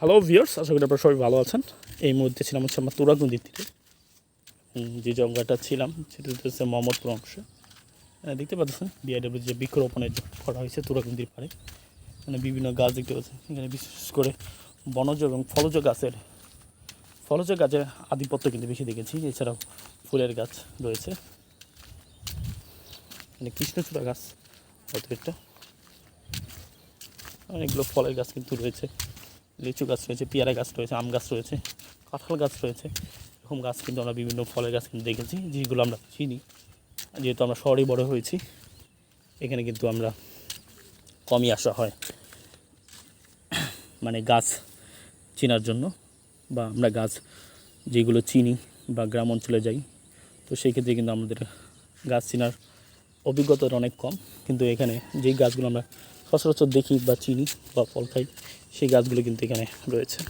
Hello viewers আশা করি আপনারা সবাই ভালো আছেন। এই মুহূর্তে ছিলাম হচ্ছে আমরা তুরাগ নদীর তীরে। যে জঙ্গাটা ছিলাম, সেটা হচ্ছে মোহাম্মদপুর অংশে। দেখতে পাচ্ছেন বিআইডব্লিউ যে বৃক্ষরোপণের করা হয়েছে তুরাগ নদীর পাড়ে। মানে বিভিন্ন গাছ দেখতে পাচ্ছেন। এখানে বিশেষ করে বনজ এবং ফলজ গাছের ফলজ গাছের আধিপত্য কিন্তু বেশি দেখেছি। এছাড়াও ফুলের গাছ রয়েছে। মানে কৃষ্ণচূড়া গাছ হয়তো একটা অনেকগুলো ফলের গাছ কিন্তু রয়েছে। লিচু গাছ রয়েছে, পেয়ারা গাছ রয়েছে, আম গাছ রয়েছে, কাঁঠাল গাছ রয়েছে, এরকম গাছ কিন্তু আমরা বিভিন্ন ফলের গাছ কিন্তু দেখেছি, যেগুলো আমরা চিনি। যেহেতু আমরা শহরেই বড় হয়েছি, এখানে কিন্তু আমরা কমই আসা হয়। মানে গাছ চেনার জন্য, বা আমরা গাছ যেগুলো চিনি বা গ্রাম অঞ্চলে যাই, তো সেই ক্ষেত্রে কিন্তু আমাদের গাছ চেনার অভিজ্ঞতাটা অনেক কম। কিন্তু এখানে যেই গাছগুলো আমরা সচরাচর দেখি বা চিনি বা ফল খাই সেই গাছগুলো কিন্তু এখানে রয়েছে।